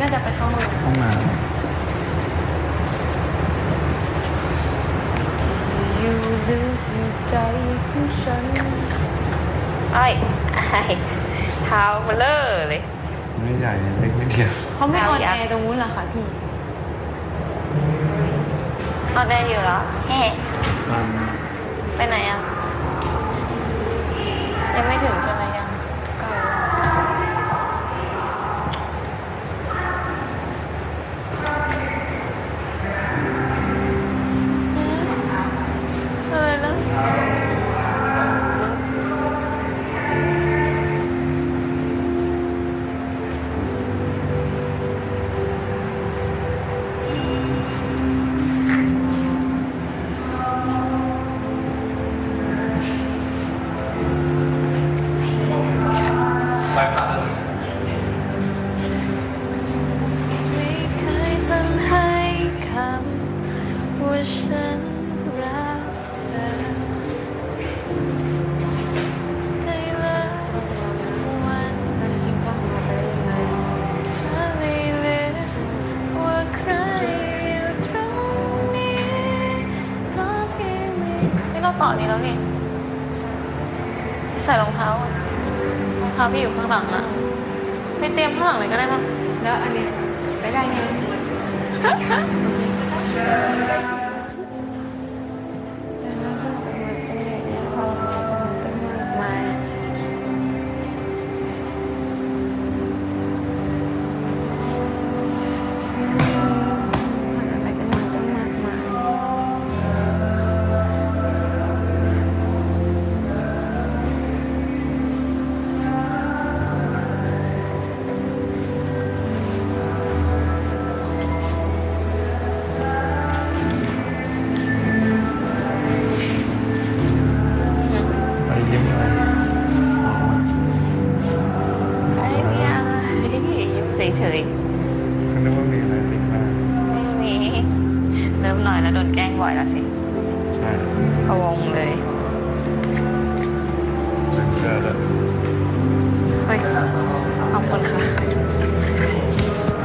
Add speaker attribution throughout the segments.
Speaker 1: พี่เบนไปน่าจะไปเข้าห้องน้
Speaker 2: ห้องน้
Speaker 1: อยู่ลึกในใจของฉัน
Speaker 3: ไอ้ไอ้เท้าเบลอเลยำ
Speaker 2: ไม่ใหญ่เล็กนิดเดียว
Speaker 1: เขาไม่ออน
Speaker 3: เอา
Speaker 1: แอ
Speaker 3: ยักษ์
Speaker 1: ร์ตรงนู้นเหรอคะพี่
Speaker 3: นอนได้อยู่เหรอเฮ้
Speaker 2: มัน
Speaker 3: ไปไหนอะ ยังไม่ถึง ต่อนี้แล้วนี่ใส่รองเท้าอะรองเท้าพี่อยู่ข้างหลังอะไปเตรียมข้างหลังเลยก็ได้ป่ะ
Speaker 1: แล้วอันเนี้ยไปได้ไง เป็นเสื้
Speaker 2: อแล้ว
Speaker 3: เฮ้ยขอบคุณค่ะ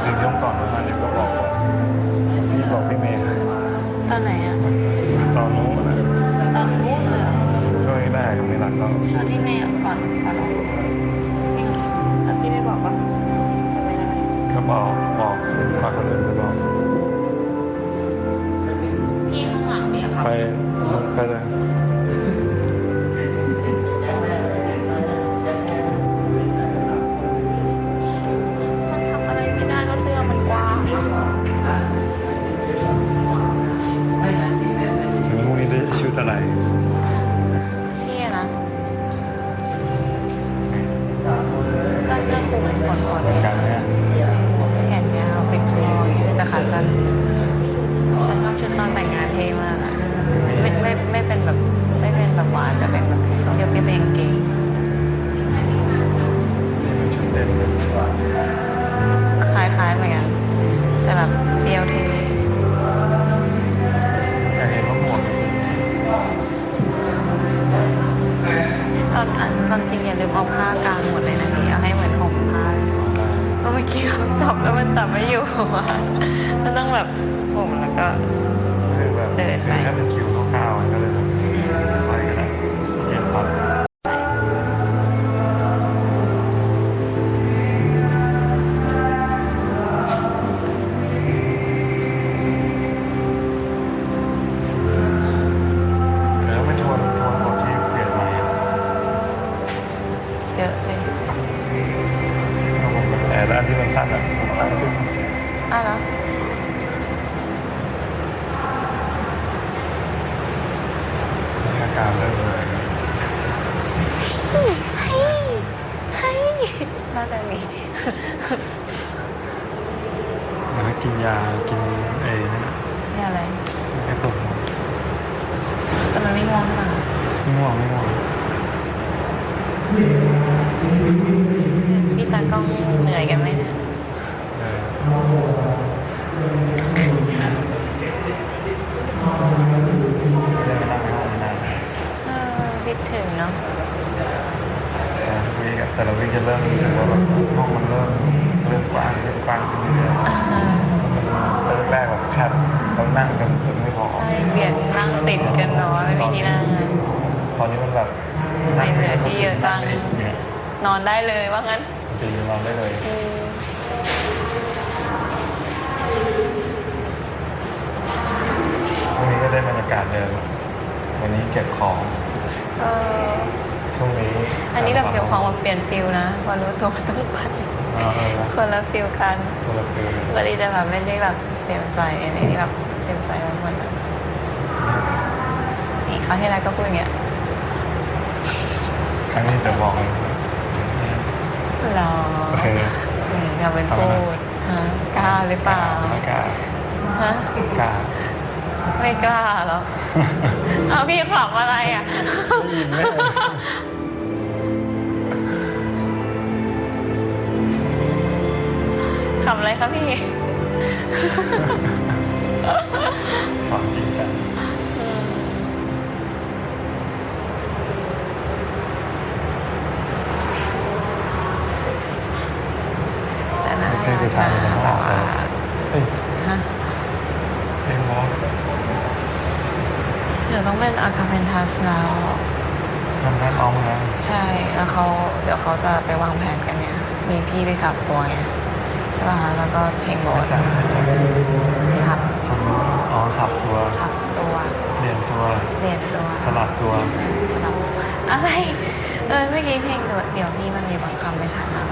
Speaker 2: จริงๆช่วงก่อนมาเนี่ยก็บอกพี่บอกพี่เมย์
Speaker 3: ตอนไหนอะ
Speaker 2: ตอนนู้นนะ
Speaker 3: ตอนนู้นเลยเหรอ
Speaker 2: ช่วยได้ก็ไม่รักเรา
Speaker 3: ตอนที่แม่ก่อนก่อนเราจริงเหรอตอนที่ไม่บอกว่าจะไปไหน
Speaker 2: เขาบอกบอกฝากคนอื่นไปบอก
Speaker 3: พี่ข้างหลังเนี่ยครับ
Speaker 2: ไปไปเลย ชุดอะไร
Speaker 3: พี่อะนะก็เสื้อคลุมขนๆ
Speaker 2: เหมือน
Speaker 3: เนี่ย
Speaker 2: กันเนี่ย
Speaker 3: แขนยาวเป็นคออย่างเงี้ยแต่ขาสั้นแต่ชอบชุดตอนแต่งงานเท่ ตอน
Speaker 2: อัน
Speaker 3: ตอนจริงอย่าลืมเอาผ้ากางหมดเลยนะพี่เอาให้เหมือนห่มผ้าเพราะเมื่อกี้เขาจับแล้วมันจับไม่อยู่อะมันต้องแบบห่มแล้วก็
Speaker 2: คือแบบ
Speaker 3: เดินไป
Speaker 2: คือถ้าเป็นคิวคร่าวๆก็เลยแบบ กา
Speaker 3: ร
Speaker 2: เริ่มเลย
Speaker 3: เฮ้ยน่าจะมี
Speaker 2: เหมือนกินยา กินเอนั่นน่ะ
Speaker 3: นี่อะไร
Speaker 2: ให้ผม
Speaker 3: แต่มันไม่ง่วงหรือเปล่า
Speaker 2: ไม่ง่วงไม่ง่วง
Speaker 3: พี่ตากล้องเหนื่อยกันไหมเนะ
Speaker 2: เออ แต่เราวิ่งจะเริ่มรู้สึกว่าแบบห้องมันเริ่ม
Speaker 3: เริ่มกว้างเริ่มกว้าง
Speaker 2: ขึ้นเรื่อยๆตอนแรกแบบแคบเรานั่งกันจนไม่พอใช่เบียดนั่งติดกันเนาะไม่มีที่นั่งตอนนี้มันแบบ
Speaker 3: ไม่เหลือที่เยอะจัง
Speaker 2: น
Speaker 3: อนได้เลยว่างั้น
Speaker 2: จริงนอนได้เลยวันนี้ก็ได้บรรยากาศเดิมวันนี้เก็บของ
Speaker 3: เออ
Speaker 2: ช่วงนี้
Speaker 3: อันนี้แบบเก็บของมาเปลี่ยนฟิลนะพอรู้ตัวว่าต้องไป
Speaker 2: เออเออ
Speaker 3: คนละฟิลกัน
Speaker 2: คนละฟิล
Speaker 3: ปกติจะแบบไม่ได้แบบเตรียมใจอันนี้แบบเตรียมใจมาหมดอะนี่คราวที่แล้วก็พูดอย่างเงี้ย
Speaker 2: ครั้งนี้จะบอกเลย
Speaker 3: หรอ
Speaker 2: โอเค
Speaker 3: อืมอย่าเป็นพูดฮะกล้าหรือเปล่า
Speaker 2: ไม่กล้า
Speaker 3: ฮะ
Speaker 2: กล้า
Speaker 3: ไม่กล้าหรอเอาพี่ขำอะไรอะ
Speaker 2: ได้ยินไหม
Speaker 3: ขำอะไรคะพี่
Speaker 2: ความจริงจัง
Speaker 3: แต่น่า
Speaker 2: เพลงสุดท้ายมันจะออกแล้วเฮ้ย
Speaker 3: ฮะ
Speaker 2: เพลงมอส
Speaker 3: เดี๋ยว ต้องเป็นอาคาเพนทัสแล้ว
Speaker 2: ทำงานเอานะ
Speaker 3: ใช่แล้วเขาเดี๋ยวเขาจะไปวางแผนกันเนี่ยมีพี่ไปกลับตัวไงใช่ป่ะคะแล้วก็เพลงโบ
Speaker 2: ไม่
Speaker 3: ส
Speaker 2: ใช่ไม่ใช่
Speaker 3: สับ
Speaker 2: สมมติอ๋อสับตัว
Speaker 3: สับตัว
Speaker 2: เปลี่ยนตัว
Speaker 3: เรียนตัว
Speaker 2: สลับตัว
Speaker 3: สลับอะไรเออเมื่อกี้เพลงเดี๋ยวนี้มันมีบางคำไม่ชัดนะ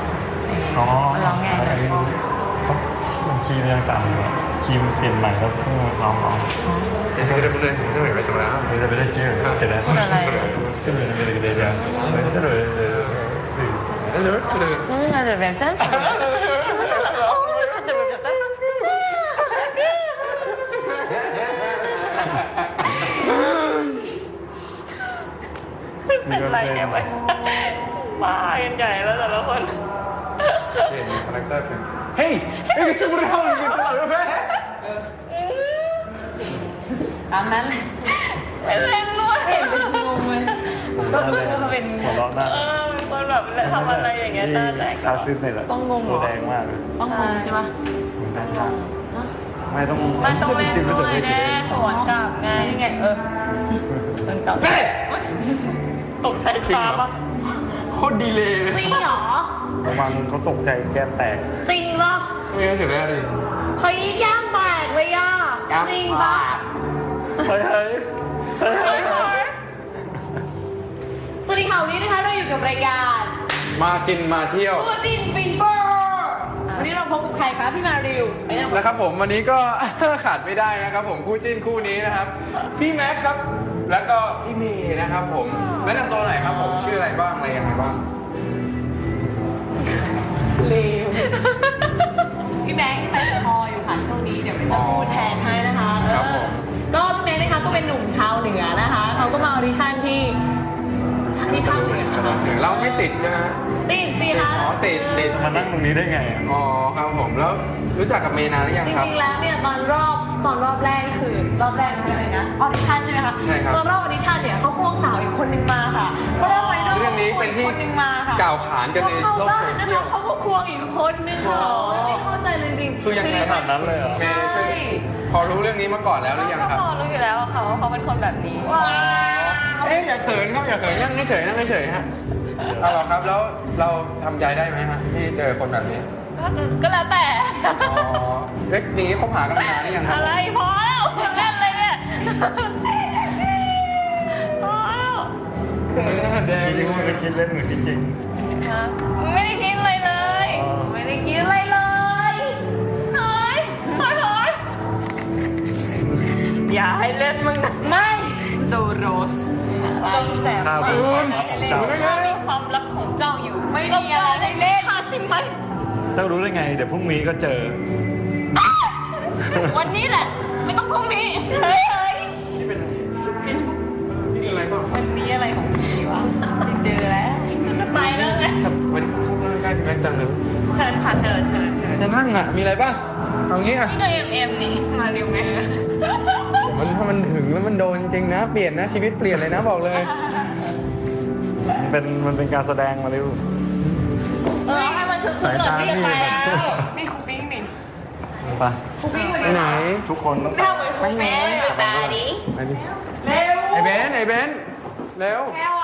Speaker 3: เออ
Speaker 2: อ๋อ
Speaker 3: มันร้องไง
Speaker 2: อั น
Speaker 3: นะ
Speaker 2: นี้เขามันคีย์มันยังต่ำอยู่อะคีย์มันเปลี่ยนใหม่แล้วเพิ่งมาซ้อมร้อง
Speaker 4: Ese micrófono es muy venezolano.
Speaker 2: ไม่ได้ไปได้เจอเกิดอะไร
Speaker 3: พูดอะไร
Speaker 2: ซึ่งมันเป็นอะไรกันไม่ใช่เลย
Speaker 4: Eso, eso es.
Speaker 3: อืมอาจจะแบบสั้นโอ้ยอาจจะแบบสั้นเป็นไรเนี่ยไปบ้ากันใหญ่แล้วแต่ละคน
Speaker 4: Sí, mi carácter. ¡Hey! ¡Es que se murió! ¡Es que se murió!
Speaker 3: ตามนั้นเป็นแรงล้วนเห็นเป็นงงเลยก็เป็น
Speaker 2: หัวเราะหน้า
Speaker 3: เออเป็นคนแบบทำอะไรอย่างเงี้ยหน้าแตก
Speaker 2: คาซิสเนี่ยแหละ
Speaker 3: ต้องงงเหรอ
Speaker 2: ตัวแดงมากเลย
Speaker 3: ต้องงงใช่ปะ
Speaker 2: ผมด้านข้างไม่ต้อง
Speaker 3: ไม่ต้องเล่น
Speaker 2: ชิม
Speaker 3: ด้วย
Speaker 2: ไม่
Speaker 3: แน่สวนกลับไงยังไงเออสวนกลับตกใจช้าปะ
Speaker 4: โคตรดีเลย
Speaker 3: จริงเหรอ
Speaker 2: ระวังเขาตกใจแก้มแตก
Speaker 3: จริงปะ
Speaker 4: ไม่งั้นเสียได้ดิ
Speaker 3: เฮ้ยย่างแตกเลยอะจริงปะ
Speaker 2: เฮ้ยเฮ้ยเฮ้ยเฮ้ย
Speaker 3: สวัสดีค่ะวันนี้นะคะเราอยู่กับรายการ
Speaker 4: มากินมาเที่ยว
Speaker 3: ตัวจริงฟินเฟอร์วันนี้เราพบกับใครคะพี่มาริวไปนะ
Speaker 4: นะครับผมวันนี้ก็ ขาดไม่ได้นะครับ ผมคู่จิ้นคู่นี้นะครับ พี่แม็กซ์ครับ แล้วก็พี่เมย์นะครับผมแนะนำตัวหน่อยครับผมชื่ออะไรบ้างอะไรยังไงบ้าง
Speaker 3: เลว ดิชั่นที่ที่ภาคเหนือนะคะ
Speaker 4: เราไม่ติดใช่ไหมฮะ
Speaker 3: ติดสิคะ
Speaker 4: อ๋อติดติด
Speaker 2: มานั่งตรงนี้ได้ไงอะ
Speaker 4: อ๋อครับผมแล้วรู้จักกับเมย์นานหรือยัง
Speaker 3: จ
Speaker 4: ครับ
Speaker 3: ริงๆแล้วเนี่ยตอนรอบตอนรอบแรกคือรอบแรกเป็นอะไรนะออดิชั่นใช่ไหมคะ
Speaker 4: ใช่ครับ
Speaker 3: ตอนรอบออดิชั่นเนี่ยเขาควงสาวอีกคนนึงมาค่ะเพราะว่าไวโด
Speaker 4: เรื่องนี้เป็นที่
Speaker 3: คนนึงมาค่ะ
Speaker 4: กล่าวขานกันในโลกโซเชียล
Speaker 3: เขาก็ควงอีกคนนึงค่ะไม่เข้าใจเลยจริงๆ
Speaker 4: คือยังไง
Speaker 2: ขนาดนั้นเลยเหรอ
Speaker 4: เมย์ช่วยพอรู้เรื่องนี้มาก่อนแล้วหรือยังครับ
Speaker 3: ก็พอรู้อยู่แล้วว่าเขาเขาเป็นคนแบบนี้
Speaker 4: เอ๊ะอย่าเขินครับอย่าเขินนั่งเฉยๆนั่งเฉยๆฮะเอาเหรอครับแล้วเราทำใจได้ไหมฮะที่เจอคนแบบนี้
Speaker 3: ก็ก็แล้วแต่
Speaker 4: อ๋อเล็กอย่างนี้คบหากันมานานหรือยังครับ
Speaker 3: อะไรพอแล้วเล่นเลยเนี่ยพอแล้ว
Speaker 4: เออแดง
Speaker 2: จริงๆมันไม่คิดเล่นเหมือนจริง
Speaker 3: ฮะไม่ได้คิดเลยเลย
Speaker 2: อ๋อ
Speaker 3: ไม่ได้คิดเลยเลยเฮ้ยเฮ้ยเฮ้ยอย่าให้เล่นมึงนะไม่โจโรสเจ้าแสบ
Speaker 2: ข้าว
Speaker 3: มา
Speaker 2: เป็น
Speaker 3: ก
Speaker 2: ความลับของเจ้า
Speaker 3: มีความลับของเจ้าอยู่ ไม่มีอะไรให้เล่นค่ะใช่ไหม
Speaker 2: เจ้ารู้ได้ไง เดี๋ยวพรุ่งนี้ก็เจอ
Speaker 3: วันนี้แหละ ไม่ต้องพรุ่งนี้เฮ้ยเฮ้ย
Speaker 4: นี่เป็นนี่อะไรบ้าง
Speaker 3: มันมีอะไรของพี่วะไม่เจอแล้วจะไปแล้วไง
Speaker 4: วันนี้ชอบนั่งใกล้พี่แม็กซ์จังเลย
Speaker 3: เชิญค่ะเชิญเชิญเชิญ
Speaker 4: จะนั่งอะมีอะไรบ้างเอางี้อะ
Speaker 3: นี่ก็เอ็มเอ็มนี่มาเร็วไหม
Speaker 4: มันถ้ามันถึงแล้วมันโดนจริงๆนะ เปลี่ยนนะชีวิตเปลี่ยนเลยนะบอกเลย
Speaker 2: มันเป็นมันเป็นการแสดงมาเร็ว
Speaker 3: เออให้มันคือคืนหน่อยพี่ไปแล้วนี่คุกปิ้งนี่
Speaker 2: ไป
Speaker 3: คุกปิ้ง
Speaker 4: ไปไหน
Speaker 2: ทุกคนต้อง
Speaker 3: ไม่เอาไปคุกปิ้งไปตาดิ
Speaker 4: ไปดิ
Speaker 3: เร็ว
Speaker 4: ไอ้เบนซ์ไอ้เบนซ์เร็ว
Speaker 5: แก้ว